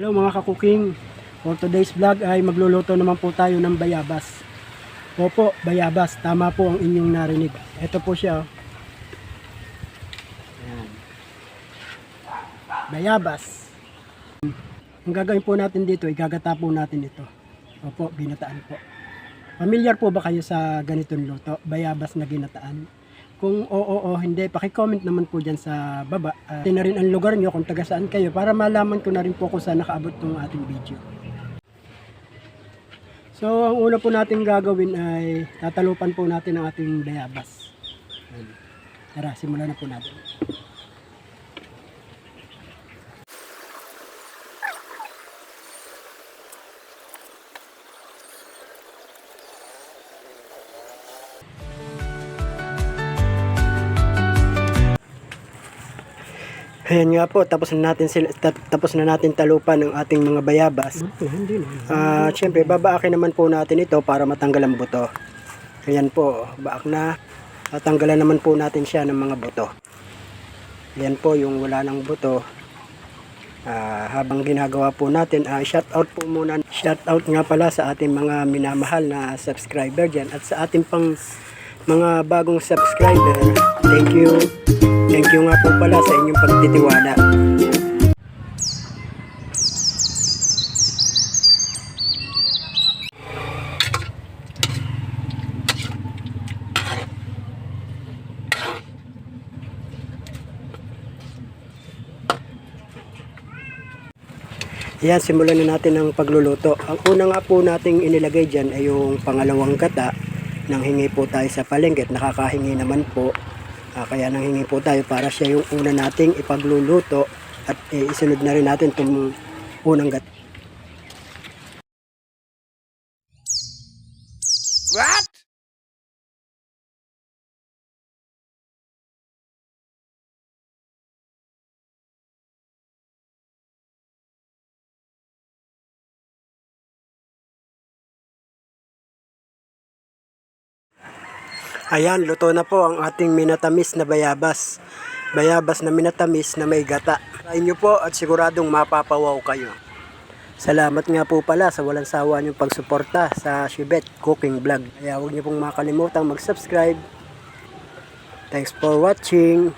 Hello mga kakuking. For today's vlog ay magluluto naman po tayo ng bayabas. Opo, bayabas. Tama po ang inyong narinig. Ito po siya. oh. Ayan. Bayabas. Ang gagawin po natin dito, igagata po natin ito. Opo, binataan po. Familiar po ba kayo sa ganitong luto? Bayabas na ginataan? Kung oo o hindi, pakicomment naman po dyan sa baba. Uh, na rin ang lugar nyo kung taga saan kayo para malaman ko na rin po kung saan nakaabot tong ating video. So, ang una po natin gagawin ay tatalupan po natin ang ating bayabas. Ayan. Tara, simulan na po natin. Ayan nga po, tapos na natin sila, ta- tapos na natin talupan ng ating mga bayabas. Hindi na. Ah, syempre babaakin naman po natin ito para matanggal ang buto. Ayan po, baak na. Tatanggalan naman po natin siya ng mga buto. Ayan po yung wala ng buto. Ah, habang ginagawa po natin, ah, shout out po muna. Shout out nga pala sa ating mga minamahal na subscriber dyan at sa ating pang mga bagong subscriber. Thank you. Thank you nga po pala sa inyong pagtitiwala. Yan, simulan na natin ang pagluluto. Ang una nga po nating inilagay dyan ay yung pangalawang gata. Nang hingi po tayo sa palengke at nakakahingi naman po. Ah, kaya nang hingi po tayo para siya yung una nating ipagluluto at eh, isunod na rin natin itong unang gata. Ayan, luto na po ang ating minatamis na bayabas. Bayabas na minatamis na may gata. Try nyo po at siguradong mapapawaw kayo. Salamat nga po pala sa walang sawa niyong pagsuporta sa Shibet Cooking Vlog. Kaya huwag niyo pong makalimutan mag-subscribe. Thanks for watching.